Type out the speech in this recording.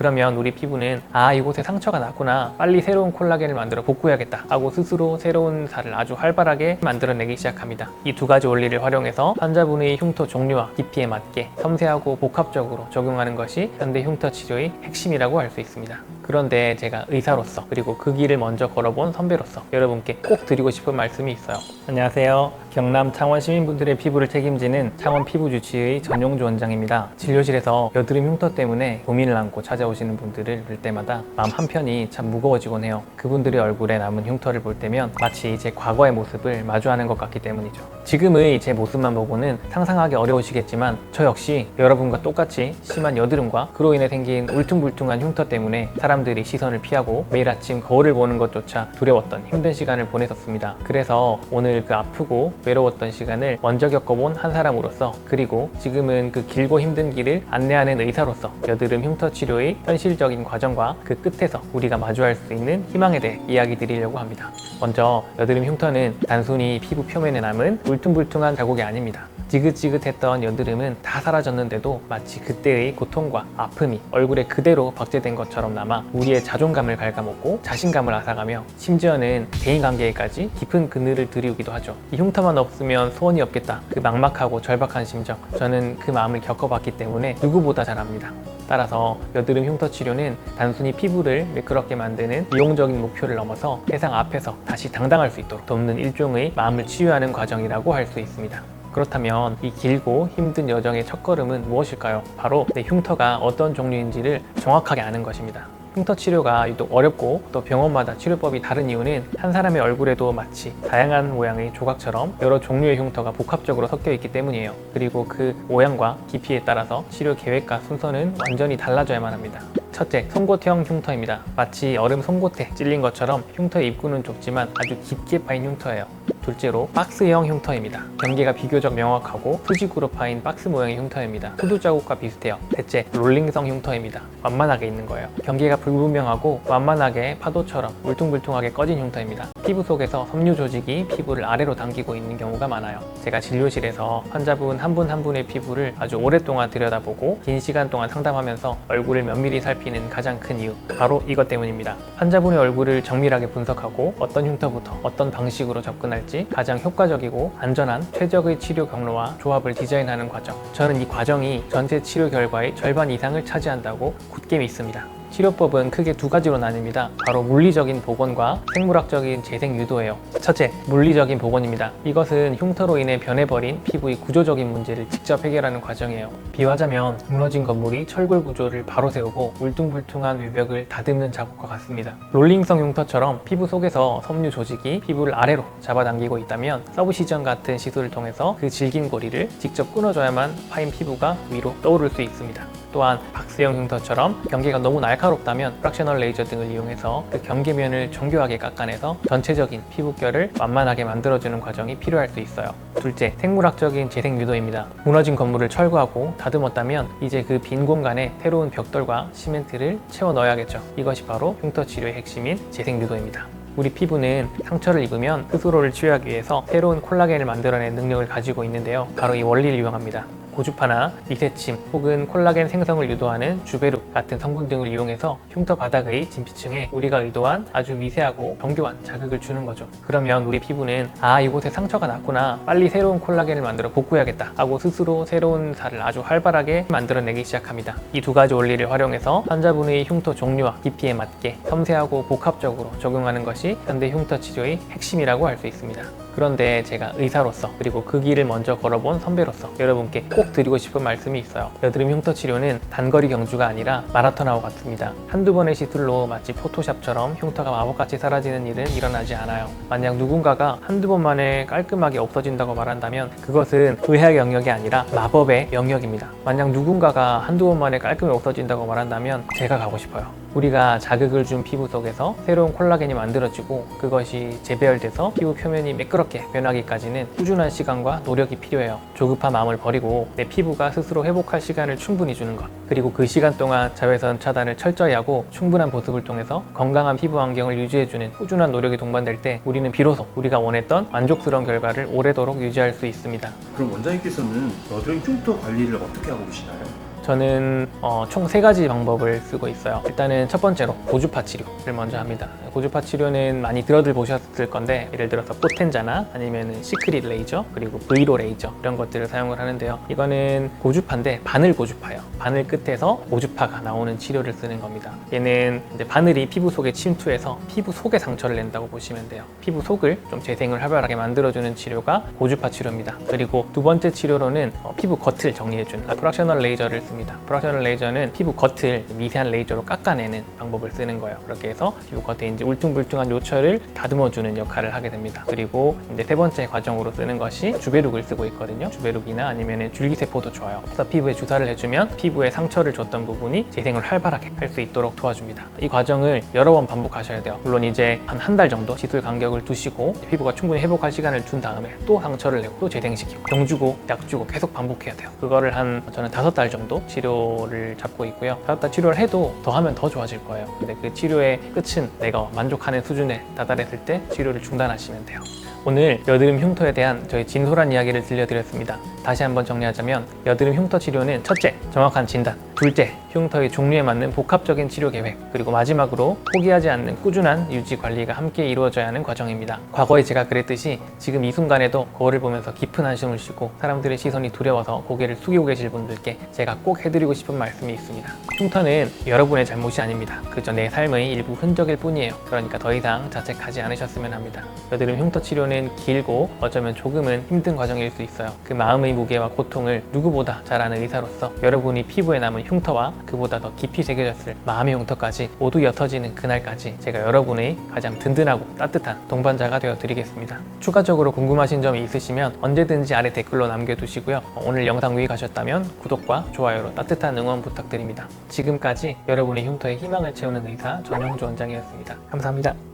그러면 우리 피부는 아 이곳에 상처가 났구나 빨리 새로운 콜라겐을 만들어 복구해야겠다 하고 스스로 새로운 살을 아주 활발하게 만들어내기 시작합니다. 이 두 가지 원리를 활용해서 환자분의 흉터 종류와 깊이에 맞게 섬세하고 복합적으로 적용하는 것이 현대 흉터 치료의 핵심이라고 할 수 있습니다. 그런데 제가 의사로서 그리고 그 길을 먼저 걸어본 선배로서 여러분께 꼭 드리고 싶은 말씀이 있어요. 안녕하세요. 경남 창원 시민분들의 피부를 책임지는 창원 피부주치의 전용주 원장입니다. 진료실에서 여드름 흉터 때문에 고민을 안고 찾아오시는 분들을 볼 때마다 마음 한편이 참 무거워지곤 해요. 그분들의 얼굴에 남은 흉터를 볼 때면 마치 제 과거의 모습을 마주하는 것 같기 때문이죠. 지금의 제 모습만 보고는 상상하기 어려우시겠지만 저 역시 여러분과 똑같이 심한 여드름과 그로 인해 생긴 울퉁불퉁한 흉터 때문에 사람 들이 시선을 피하고 매일 아침 거울을 보는 것조차 두려웠던 힘든 시간을 보냈었습니다. 그래서 오늘 그 아프고 외로웠던 시간을 먼저 겪어본 한 사람으로서 그리고 지금은 그 길고 힘든 길을 안내하는 의사로서 여드름 흉터 치료의 현실적인 과정과 그 끝에서 우리가 마주할 수 있는 희망에 대해 이야기 드리려고 합니다. 먼저 여드름 흉터는 단순히 피부 표면에 남은 울퉁불퉁한 자국이 아닙니다. 지긋지긋했던 여드름은 다 사라졌는데도 마치 그때의 고통과 아픔이 얼굴에 그대로 박제된 것처럼 남아 우리의 자존감을 갉아먹고 자신감을 앗아가며 심지어는 대인관계에까지 깊은 그늘을 들이우기도 하죠. 이 흉터만 없으면 소원이 없겠다. 그 막막하고 절박한 심정. 저는 그 마음을 겪어봤기 때문에 누구보다 잘 압니다. 따라서 여드름 흉터 치료는 단순히 피부를 매끄럽게 만드는 미용적인 목표를 넘어서 세상 앞에서 다시 당당할 수 있도록 돕는 일종의 마음을 치유하는 과정이라고 할 수 있습니다. 그렇다면 이 길고 힘든 여정의 첫걸음은 무엇일까요? 바로 내 흉터가 어떤 종류인지를 정확하게 아는 것입니다. 흉터 치료가 유독 어렵고 또 병원마다 치료법이 다른 이유는 한 사람의 얼굴에도 마치 다양한 모양의 조각처럼 여러 종류의 흉터가 복합적으로 섞여 있기 때문이에요. 그리고 그 모양과 깊이에 따라서 치료 계획과 순서는 완전히 달라져야만 합니다. 첫째, 송곳형 흉터입니다. 마치 얼음 송곳에 찔린 것처럼 흉터의 입구는 좁지만 아주 깊게 파인 흉터예요. 둘째로 박스형 흉터입니다. 경계가 비교적 명확하고 수직으로 파인 박스 모양의 흉터입니다. 후두 자국과 비슷해요. 셋째, 롤링성 흉터입니다. 완만하게 있는 거예요. 경계가 불분명하고 완만하게 파도처럼 울퉁불퉁하게 꺼진 흉터입니다. 피부 속에서 섬유 조직이 피부를 아래로 당기고 있는 경우가 많아요. 제가 진료실에서 환자분 한 분한 분의 피부를 아주 오랫동안 들여다보고 긴 시간 동안 상담하면서 얼굴을 면밀히 살피는 가장 큰 이유 바로 이것 때문입니다. 환자분의 얼굴을 정밀하게 분석하고 어떤 흉터부터 어떤 방식으로 접근할지 가장 효과적이고 안전한 최적의 치료 경로와 조합을 디자인하는 과정. 저는 이 과정이 전체 치료 결과의 절반 이상을 차지한다고 굳게 믿습니다. 치료법은 크게 두 가지로 나뉩니다. 바로 물리적인 복원과 생물학적인 재생 유도예요. 첫째, 물리적인 복원입니다. 이것은 흉터로 인해 변해버린 피부의 구조적인 문제를 직접 해결하는 과정이에요. 비유하자면 무너진 건물이 철골 구조를 바로 세우고 울퉁불퉁한 외벽을 다듬는 작업과 같습니다. 롤링성 흉터처럼 피부 속에서 섬유 조직이 피부를 아래로 잡아당기고 있다면 서브 시전 같은 시술을 통해서 그 질긴 고리를 직접 끊어줘야만 파인 피부가 위로 떠오를 수 있습니다. 또한 박스형 흉터처럼 경계가 너무 날카롭다면 프락셔널 레이저 등을 이용해서 그 경계면을 정교하게 깎아내서 전체적인 피부결을 완만하게 만들어주는 과정이 필요할 수 있어요. 둘째, 생물학적인 재생 유도입니다. 무너진 건물을 철거하고 다듬었다면 이제 그 빈 공간에 새로운 벽돌과 시멘트를 채워 넣어야겠죠. 이것이 바로 흉터 치료의 핵심인 재생 유도입니다. 우리 피부는 상처를 입으면 스스로를 치유하기 위해서 새로운 콜라겐을 만들어내는 능력을 가지고 있는데요. 바로 이 원리를 이용합니다. 고주파나 리세침 혹은 콜라겐 생성을 유도하는 주베룩 같은 성분 등을 이용해서 흉터 바닥의 진피층에 우리가 의도한 아주 미세하고 정교한 자극을 주는 거죠. 그러면 우리 피부는 아 이곳에 상처가 났구나 빨리 새로운 콜라겐을 만들어 복구해야겠다 하고 스스로 새로운 살을 아주 활발하게 만들어내기 시작합니다. 이 두 가지 원리를 활용해서 환자분의 흉터 종류와 깊이에 맞게 섬세하고 복합적으로 적용하는 것이 현대 흉터 치료의 핵심이라고 할 수 있습니다. 그런데 제가 의사로서 그리고 그 길을 먼저 걸어본 선배로서 여러분께 꼭 드리고 싶은 말씀이 있어요. 여드름 흉터 치료는 단거리 경주가 아니라 마라톤하고 같습니다. 한두 번의 시술로 마치 포토샵처럼 흉터가 마법같이 사라지는 일은 일어나지 않아요. 만약 누군가가 한두 번 만에 깔끔하게 없어진다고 말한다면 그것은 의학 영역이 아니라 마법의 영역입니다. 만약 누군가가 한두 번 만에 깔끔히 없어진다고 말한다면 제가 가고 싶어요. 우리가 자극을 준 피부 속에서 새로운 콜라겐이 만들어지고 그것이 재배열돼서 피부 표면이 매끄럽게 변하기까지는 꾸준한 시간과 노력이 필요해요. 조급한 마음을 버리고 내 피부가 스스로 회복할 시간을 충분히 주는 것. 그리고 그 시간 동안 자외선 차단을 철저히 하고 충분한 보습을 통해서 건강한 피부 환경을 유지해주는 꾸준한 노력이 동반될 때 우리는 비로소 우리가 원했던 만족스러운 결과를 오래도록 유지할 수 있습니다. 그럼 원장님께서는 여드름 흉터 관리를 어떻게 하고 계시나요? 저는 어, 총세 가지 방법을 쓰고 있어요. 일단은 첫 번째로 고주파 치료를 먼저 합니다. 고주파 치료는 많이 들어들 보셨을 건데 예를 들어서 포텐자나 아니면 시크릿 레이저 그리고 브이로 레이저 이런 것들을 사용을 하는데요. 이거는 고주파인데 바늘 고주파예요. 바늘 끝에서 고주파가 나오는 치료를 쓰는 겁니다. 얘는 바늘이 피부 속에 침투해서 피부 속에 상처를 낸다고 보시면 돼요. 피부 속을 좀 재생을 활발하게 만들어주는 치료가 고주파 치료입니다. 그리고 두 번째 치료로는 어, 피부 겉을 정리해주는 프락셔널 레이저를 씁니다. 프락셔널 레이저는 피부 겉을 미세한 레이저로 깎아내는 방법을 쓰는 거예요. 그렇게 해서 피부 겉에 이제 울퉁불퉁한 요철을 다듬어주는 역할을 하게 됩니다. 그리고 이제 세 번째 과정으로 쓰는 것이 주베룩을 쓰고 있거든요. 주베룩이나 아니면 줄기세포도 좋아요. 그래서 피부에 주사를 해주면 피부에 상처를 줬던 부분이 재생을 활발하게 할 수 있도록 도와줍니다. 이 과정을 여러 번 반복하셔야 돼요. 물론 이제 한 한 달 정도 시술 간격을 두시고 피부가 충분히 회복할 시간을 둔 다음에 또 상처를 내고 또 재생시키고 병 주고 약 주고 계속 반복해야 돼요. 그거를 한 저는 다섯 달 정도 치료를 잡고 있고요. 달 치료를 해도 더 하면 더 좋아질 거예요. 근데 그 치료의 끝은 내가 만족하는 수준에 다다랐을 때 치료를 중단하시면 돼요. 오늘 여드름 흉터에 대한 저희 진솔한 이야기를 들려드렸습니다. 다시 한번 정리하자면 여드름 흉터 치료는 첫째, 정확한 진단. 둘째, 흉터의 종류에 맞는 복합적인 치료 계획. 그리고 마지막으로 포기하지 않는 꾸준한 유지 관리가 함께 이루어져야 하는 과정입니다. 과거에 제가 그랬듯이 지금 이 순간에도 거울을 보면서 깊은 한숨을 쉬고 사람들의 시선이 두려워서 고개를 숙이고 계실 분들께 제가 꼭 해드리고 싶은 말씀이 있습니다. 흉터는 여러분의 잘못이 아닙니다. 그저 내 삶의 일부 흔적일 뿐이에요. 그러니까 더 이상 자책하지 않으셨으면 합니다. 여드름 흉터 치료는 길고 어쩌면 조금은 힘든 과정일 수 있어요. 그 마음의 무게와 고통을 누구보다 잘 아는 의사로서 여러분이 피부에 남은 흉터와 그보다 더 깊이 새겨졌을 마음의 흉터까지 모두 옅어지는 그날까지 제가 여러분의 가장 든든하고 따뜻한 동반자가 되어 드리겠습니다. 추가적으로 궁금하신 점이 있으시면 언제든지 아래 댓글로 남겨두시고요. 오늘 영상 유익하셨다면 구독과 좋아요로 따뜻한 응원 부탁드립니다. 지금까지 여러분의 흉터에 희망을 채우는 의사 전영주 원장이었습니다. 감사합니다.